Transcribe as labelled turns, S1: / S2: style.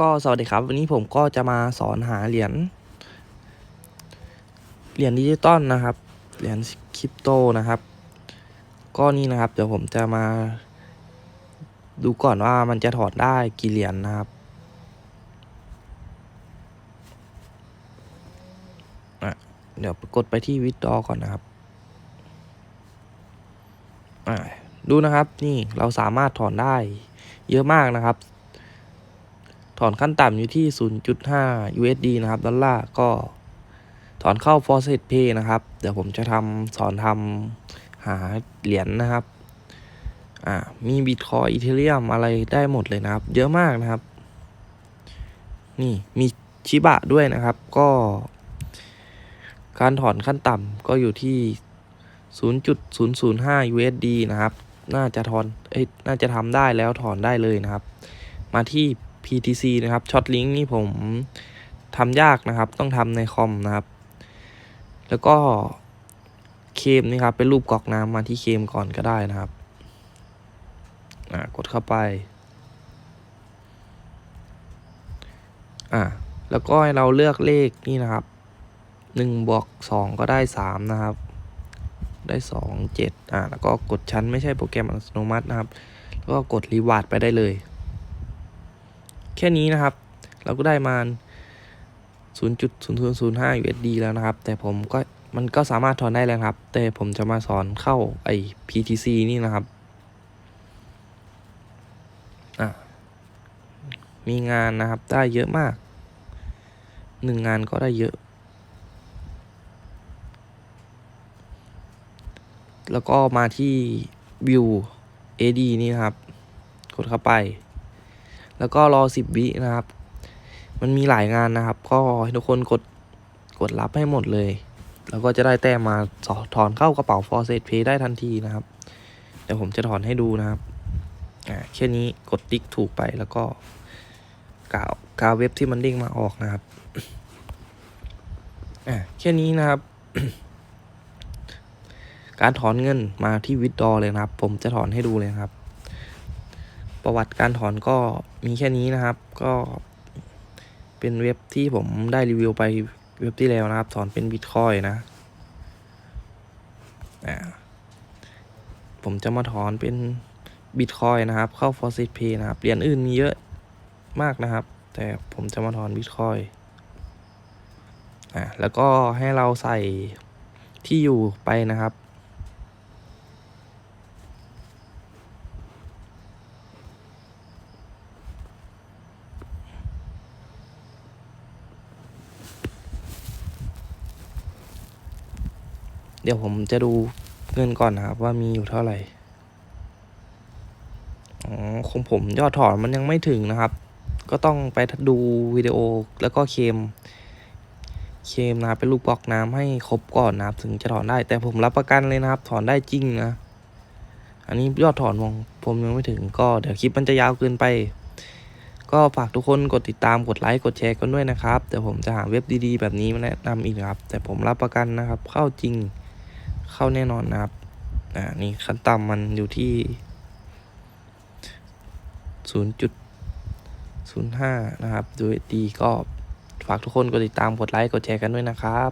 S1: ก็สวัสดีครับ วันนี้ผมก็จะมาสอนหาเหรียญเหรียญดิจิตอลนะครับ เหรียญคริปโตนะครับ ก็นี่นะครับ เดี๋ยวผมจะมา ดูก่อนว่ามันจะถอดได้กี่เหรียญนะครับเดี๋ยวกดไปที่วิดดอก่อนนะครับดูนะครับนี่เราสามารถถอนได้เยอะมากนะครับ ถอนขั้นต่ำอยู่ที่ 0.5 USD นะครับ ดอลลาร์ก็ถอนเข้า Faucet Pay นะครับ เดี๋ยวผมจะทำสอนทำหาเหรียญนนะครับ อ่า มีบิตคอยอีเทเรียมอะไรได้หมดเลยนะครับ เยอะมากนะครับ นี่มีชิบะด้วยนะครับ ก็ การถอนขั้นต่ำก็อยู่ที่ 0.005 USD นะครับ น่าจะถอน เอ้ย น่าจะทำได้แล้วถอนได้เลยนะครับ มาที่ PTC นะครับช็อตลิงก์นี่ผมทำยากนะครับ ต้องทำในคอมนะครับ แล้วก็เคมนี่ครับ เป็นรูปกรอกน้ำมาที่เคมก่อนก็ได้นะครับอ่ากดเข้าไปอ่าแล้วก็ให้เราเลือกเลขนี่นะครับหนึ่งบวกสองก็ได้สามนะครับ ได้สองเจ็ดอ่าแล้วก็กดชั้นไม่ใช่โปรแกรมอัตโนมัตินะครับ แล้วก็กดรีวาร์ดไปได้เลย ค่นี้นะครับ เราก็ได้มา 0.0005 USD แล้วนะครับ แต่ผมก็มันก็สามารถถอนได้แล้วครับ แต่ผมจะมาสอนเข้าไอ้ PTC นี่นะครับอะมีงานนะครับได้เยอะมากหนึ่งงานก็ได้เยอะ แล้วก็มาที่ View AD นี่ครับ กดเข้าไป แล้วก็รอสิบวินะครับ มันมีหลายงานนะครับ ก็ให้ทุกคนกดกดรับให้หมดเลย แล้วก็จะได้แต้มมาถอนเข้ากระเป๋า f o r s e Pay ได้ทันทีนะครับ เดี๋ยวผมจะถอนให้ดูนะครับอ่าแค่นี้กดติ๊กถูกไปแล้วก็กาวกาวเว็บที่มันเด้งมาออกนะครับอ่าแค่นี้นะครับ การถอนเงินมาที่วิดดอเลยนะครับ ผมจะถอนให้ดูเลยครับ ประวัติการถอนก็มีแค่นี้นะครับ ก็เป็นเว็บที่ผมได้รีวิวไปเว็บที่แล้วนะครับ ถอนเป็นบิตคอยนะอ่าผมจะมาถอนเป็นบิตคอยนะครับ เข้า f o r s e Pay นะครับ เหรียญอื่นมีเยอะมากนะครับ แต่ผมจะมาถอนบิตคอยอ่าแล้วก็ให้เราใส่ที่อยู่ไปนะครับ เดี๋ยวผมจะดูเงินก่อนนะครับ ว่ามีอยู่เท่าไหร่อ๋อของผมยอดถอนมันยังไม่ถึงนะครับ ก็ต้องไปดูวิดีโอแล้วก็เคม เคมนะเป็นลูกบล็อกน้ำให้ครบก่อนนะครับ ถึงจะถอนได้ แต่ผมรับประกันเลยนะครับ ถอนได้จริงนะ อันนี้ยอดถอนของผมยังไม่ถึงก็เดี๋ยวคลิปมันจะยาวเกินไป ก็ฝากทุกคนกดติดตามกดไลค์กดแชร์กันด้วยนะครับ เดี๋ยวผมจะหาเว็บดีๆ แบบนี้มาแนะนำอีกนะครับ แต่ผมรับประกันนะครับ เข้าจริง เข้าแน่นอนนะครับ อ่า นี่ขั้นต่ำมันอยู่ที่0.05นะครับ USD ก็ฝากทุกคนกดติดตาม กดไลค์ กดแชร์กันด้วยนะครับ